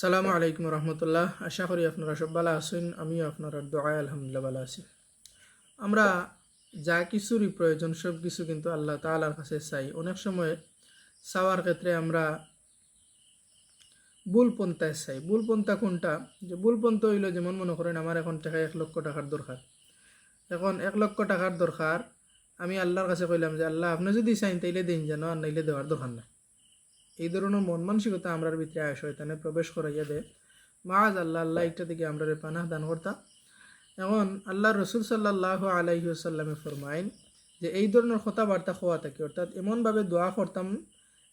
সালামু আলাইকুম রহমতুল্লাহ। আশা করি আপনারা সব ভালো আছেন, আমিও আপনারা দোয়ায় আলহামদুলিল্লাহ ভালো আছি। আমরা যা কিছুরই প্রয়োজন, সব কিছু কিন্তু আল্লাহ তালার কাছে চাই। অনেক সময় চাওয়ার ক্ষেত্রে আমরা ভুল পন্থায় চাই। ভুল পন্থা কোনটা? যে ভুল পন্থা হইল যেমন মনে করেন আমার এখন টাকা এক লক্ষ টাকার দরকার। এখন এক লক্ষ টাকার দরকার, আমি আল্লাহর কাছে কইলাম যে, আল্লাহ, আপনি যদি চাইন তাইলে দিন যেন, আর নাইলে দেওয়ার দরকার নাই। এই ধরনের মন মানসিকতা আমরার ভিতরে আয় শয়তানে প্রবেশ করাইয়া দে মাজ আল্লাহ আল্লাহ একটা দিকে আমরা পানাহ দান করতাম এখন আল্লাহ রসুল সাল্লাহ আলাইসাল্লামে ফরমাইন যে এই ধরনের কথাবার্তা হওয়া থাকে, অর্থাৎ এমনভাবে দোয়া করতাম,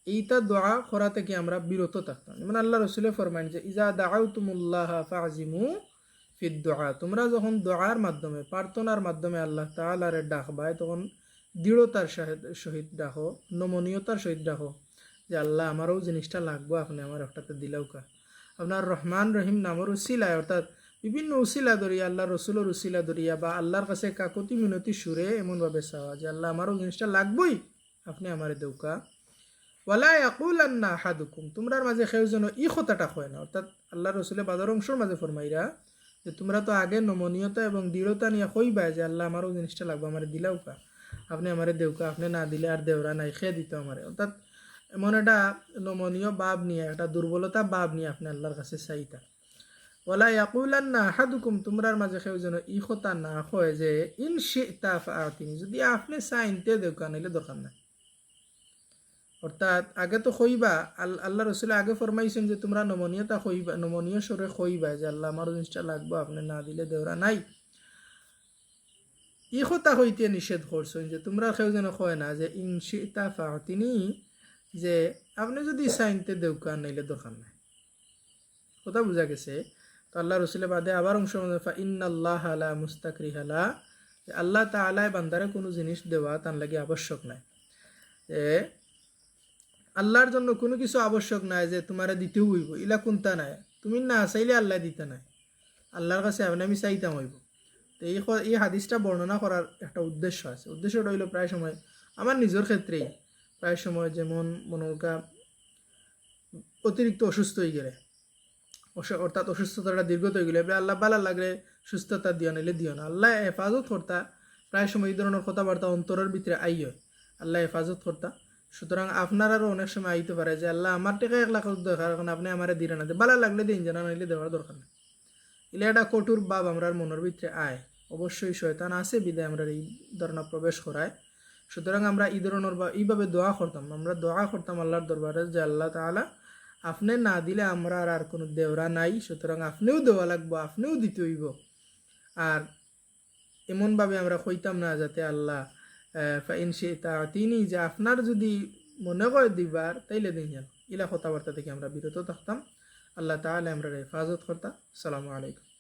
এইটা দোয়া করা থেকে আমরা বিরত থাকতাম। যেমন আল্লাহ রসুলে ফরমাইন যে, ইজা দাও তুমুল্লাহ ফাজিমু ফিদ দোয়া তোমরা যখন দোয়ার মাধ্যমে, প্রার্থনার মাধ্যমে আল্লাহ তালারে ডাকবায়, তখন দৃঢ়তার সহিত ডাকো, নমনীয়তার সহিত ডাকো। যে আল্লাহ আমারও জিনিসটা লাগবো, আপনি আমার একটাতে দিলেও কা। আপনার রহমান রহিম নামের উসিলায়, অর্থাৎ বিভিন্ন উসিলা দরিয়া আল্লাহ রসুলের উসিলা দরিয়া বা আল্লাহর কাছে কাকতি মিনতি সুরে এমনভাবে চাওয়া যে আল্লাহ আমারও জিনিসটা লাগবই, আপনি আমারে দেউকা ওয়ালা ইয়াকুল আন্না হাদুকুম তোমরার মাঝে কেউ যেন ই কথাটা হয় না, অর্থাৎ আল্লাহ রসুলের বাজার অংশের মাঝে ফরমাইরা যে তোমরা তো আগে নমনীয়তা এবং দৃঢ়তা নিয়ে কইবা যে আল্লাহ আমারও জিনিসটা লাগবে, আমার দিলাও কা। আপনি আমারে দেউকা আপনি না দিলে আর দেওরা নাই, খেয়ে দিতে আমারে। অর্থাৎ এমন একটা নমনীয় বাব নিয়ে, একটা দুর্বলতা বাব নিয়ে আপনি আল্লাহর কাছে চাইতা। ওলা ইয়াকুলান না হাদুকুম তোমরার মাঝে কেউ যেন ই কথা না হয় যে, ইন শিতা তিনি যদি আপনি চাইনতে দেউকা নাইলে দরকার নাই। অর্থাৎ, আগে তো কইবা আল্লাহ রসুলে আগে ফরমাইছেন যে, তোমরা নমনীয়তা কইবা নমনীয় স্বরে কইবা যে, আল্লাহ আমার জিনিসটা লাগবো, আপনি না দিলে দেওরা নাই। ই কথা হইতে নিষেধ করছেন যে, তোমরা কেউ যেন কয় না যে ইনশিতা তিনি যে আপনি যদি সাইনতে দেউকা নাইলে দরকার নাই। কথা বোঝা গেছে? তো আল্লাহ রসুলের বাদে আবার অংশ ইন্নাল্লাহ আলা মুস্তাকরি হালা আল্লাহ তালায় বান্দারে কোনো জিনিস দেওয়া তার লাগে আবশ্যক নাই। যে আল্লাহর জন্য কোনো কিছু আবশ্যক নাই যে তোমারে দিতেও হইব। ইলা কোনটা নাই। তুমি না চাইলে আল্লাহ দিতে নাই। আল্লাহর কাছে আপনি আমি চাইতাম হইব। তো এই এই হাদিসটা বর্ণনা করার একটা উদ্দেশ্য আছে। উদ্দেশ্যটা হইল প্রায় সময় আমার নিজের ক্ষেত্রেই। প্রায় সময় যেমন মনোকা অতিরিক্ত অসুস্থ হয়ে গেলে অর্থাৎ অসুস্থতাটা দীর্ঘত হয়ে গেলে, এবার আল্লাহ বালা লাগলে সুস্থতা দিও নিলে দিও না। আল্লাহ হেফাজত কর্তা, প্রায় সময় এই ধরনের কথাবার্তা অন্তরের ভিতরে আইয় আল্লাহ হেফাজত কর্তা। সুতরাং আপনারারও অনেক সময় আইতে পারে যে, আল্লাহ, আমার টেকা এক লাখ দরকার, এখন আপনি আমার দিলে না। বালা লাগলে দিন, জানা নাইলে দেওয়ার দরকার নেই। এলে একটা কঠোর বাব আমরা মনের ভিতরে আয়। অবশ্যই শয়তান আছে, বিদায় আমরা এই ধরনের প্রবেশ করায়। সুতরাং আমরা এই ধরনের বা এইভাবে দোয়া করতাম। আমরা দোয়া করতাম আল্লাহর দরবারে যে আল্লাহ তালা আপনি না দিলে আমরা আর আর কোনো দেওরা নাই, সুতরাং আপনিও দেওয়া লাগবো, আপনিও দিতে হইব। আর এমনভাবে আমরা কইতাম না যাতে আল্লাহ ইনসে তা তিনি যে আপনার যদি মনে করে দিবার, তাইলে দিন যেন ইলা কথাবার্তা থেকে আমরা বিরত থাকতাম। আল্লাহ তাহলে আমরা হেফাজত করতাম সালামু আলাইকুম।